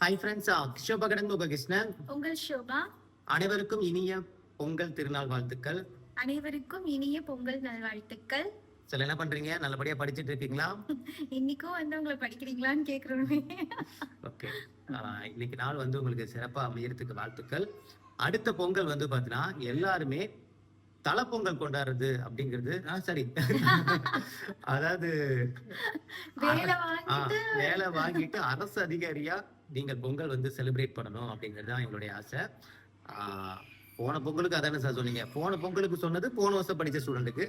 Hi friends கிஷோபகடன் முககிருஷ்ணன் உங்கள் ஷோபா அனைவருக்கும் இனிய பொங்கல் திருநாள் வாழ்த்துக்கள். அனைவருக்கும் இனிய பொங்கல் நல்வாழ்த்துக்கள். சில என்ன பண்றீங்க? நல்லபடியா படிச்சிட்டு இருக்கீங்களா? இன்னைக்கும் வந்து உங்களை படிக்கிறீங்களான்னு கேக்குறோமே. ஓகே. இன்னைக்கு நாள் வந்து உங்களுக்கு சிறப்பா அமையறதுக்கு வாழ்த்துக்கள். அடுத்த பொங்கல் வந்து பாத்தீங்கன்னா எல்லாருமே தலை பொங்கல் கொண்டாடுறது அப்படிங்கிறது ஆ, சரி. அதாவது வேலை வாங்கிட்டு அரசு அதிகாரியா நீங்கள் பொங்கல் வந்து செலிப்ரேட் பண்ணணும் அப்படிங்கிறது தான் எங்களுடைய ஆசை. போன பொங்கலுக்கு அதானே சார் சொன்னீங்க? போன பொங்கலுக்கு சொன்னது போன வருஷம் படிச்ச ஸ்டூடெண்ட்டுக்கு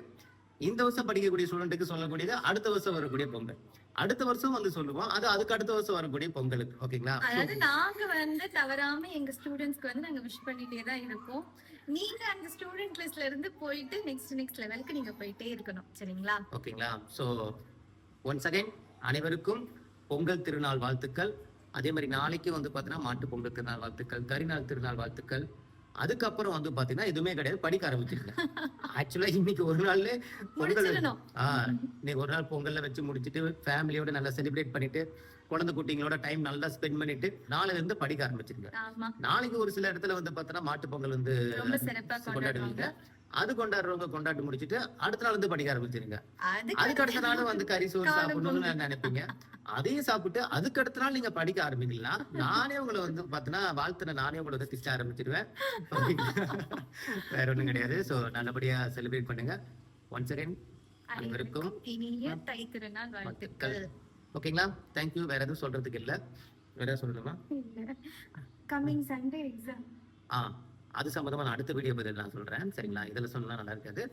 இந்த வருஷம் படிக்கக்கூடிய ஸ்டூடெண்ட்டுக்கு சொல்லக்கூடியது அடுத்த வருஷம் வரக்கூடிய பொங்கல். அடுத்த வருஷம் வந்து சொல்லுவோம். அது அதுக்கு அடுத்த வருஷம் வரக்கூடிய பொங்கலுக்கு. ஓகேங்களா? அதாவது நாங்க வந்து தவறாம எங்க ஸ்டூடெண்ட்ஸ்க்கு வந்து நாங்க விஷ் பண்ணிட்டே தான் இருப்போம் நீங்க அந்த ஸ்டூடெண்ட் லிஸ்ட்ல இருந்து போயிட்டு நெக்ஸ்ட் நெக்ஸ்ட் லெவலுக்கு நீங்க போயிட்டே இருக்கணும். சரிங்களா? ஓகேங்களா? ஸோ ஒன்ஸ் அகைன் அனைவருக்கும் பொங்கல் திருநாள் வாழ்த்துக்கள். அதே மாதிரி நாளைக்கு வந்து பார்த்தீங்கன்னா மாட்டு பொங்கல் திருநாள் வாழ்த்துக்கள் கரிநாள் திருநாள் வாழ்த்துக்கள். அதுக்கப்புறம் வந்து பார்த்தீங்கன்னா எதுவுமே கிடையாது. படிக்க ஆரம்பிச்சிருங்க. ஆக்சுவலா இன்னைக்கு ஒரு நாள்ல பொங்கல் முடிச்சிடணும். ஆ இன்னைக்கு ஒரு நாள் பொங்கல்ல வச்சு முடிச்சிட்டு ஃபேமிலியோட நல்லா செலிப்ரேட் பண்ணிட்டு குழந்தை குட்டிங்களோட டைம் நல்லா ஸ்பெண்ட் பண்ணிட்டு நாளைல இருந்து படிக்க ஆரம்பிச்சிருங்க. ஆமா. நாளைக்கு ஒரு சில இடத்துல வந்து பார்த்தோன்னா மாட்டு பொங்கல் வந்து கொண்டாடுவாங்க. அது கொண்டாடுறவங்க கொண்டாடி முடிச்சிட்டு அடுத்த நாள் வந்து படிக்க ஆரம்பிச்சிருங்க. அதுக்கு அடுத்த நாள் வந்து கறி சோறு சாப்பிடணும்னு. நினைப்பீங்க. அதையும் சாப்பிட்டு அதுக்கு அடுத்த நாள் நீங்க படிக்க ஆரம்பிக்கலாம் நானே உங்களை வந்து பாத்தீங்கன்னா வாழ்த்துன நானே உங்களை வந்து திட்ட ஆரம்பிச்சிருவேன். வேற ஒண்ணும் கிடையாது. சோ நல்லபடியா செலிப்ரேட் பண்ணுங்க. ஒன்ஸ் அகைன் அனைவருக்கும் ஓகேங்களா தேங்க்யூ வேற எதுவும் சொல்றதுக்கு இல்ல. வேற சொல்லணுமா? கம்மிங் சண்டே எக்ஸாம் ஆ. அது சம்பந்தமா நான் அடுத்த வீடியோ பதில் நான் சொல்றேன். சரிங்களா? இதுல சொன்னா நல்லா இருக்காது.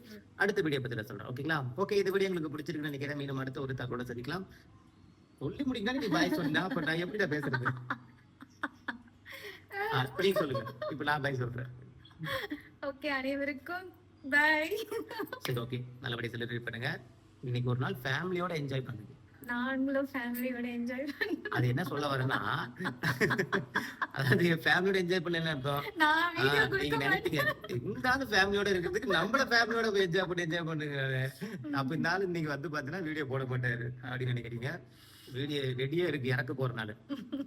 அடுத்த வீடியோ பதில சொல்றேன். ஓகேங்களா ஓகே இது வீடியோ உங்களுக்கு பிடிச்சிருக்குன்னு நினைக்கிறேன். மீண்டும் அடுத்த ஒரு தகவலோட சந்திக்கலாம். சொல்லி முடிக்கணும் நீ பாய் சொன்னா அப்ப நான் எப்படி பேசுறது? ஆ, நீ சொல்லுங்க. இப்ப நான் பாய் சொல்றேன். ஓகே அனைவருக்கும் பை சரி ஓகே நல்லபடியா செலிப்ரேட் பண்ணுங்க. இன்னைக்கு ஒரு நாள் ஃபேமிலியோட என்ஜாய் பண்ணுங்க. நாங்களும் ஃபேமிலியோட என்ஜாய் பண்ணி அது என்ன சொல்ல வரேன்னா அதாவது ஃபேமிலியோட என்ஜாய் பண்ணல அர்த்தம் நீங்க நினைப்பீங்க எங்காவது ஃபேமிலியோட இருக்கிறதுக்கு நம்மள ஃபேமிலியோட என்ஜாய் பண்ணி என்ஜாய் பண்ணுங்க அப்ப இந்த நாள் இன்னைக்கு வந்து பாத்தீங்கன்னா வீடியோ போட மாட்டாரு அப்படின்னு நினைக்கிறீங்க. வீடியோ ரெடியா இருக்கு இறக்க போற நாள்.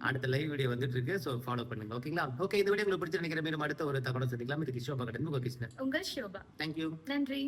அடுத்த லைவ் வீடியோ வந்துட்டு இருக்கு சோ ஃபாலோ பண்ணுங்க ஓகேங்களா ஓகே இந்த வீடியோ உங்களுக்கு பிடிச்சி நினைக்கிற மீண்டும் அடுத்த ஒரு தகவல் சந்திக்கலாம். இது கிஷோபா கடன் உங்க கிருஷ்ணன் உங்கள் ஷோபா. தேங்க்யூ நன்றி.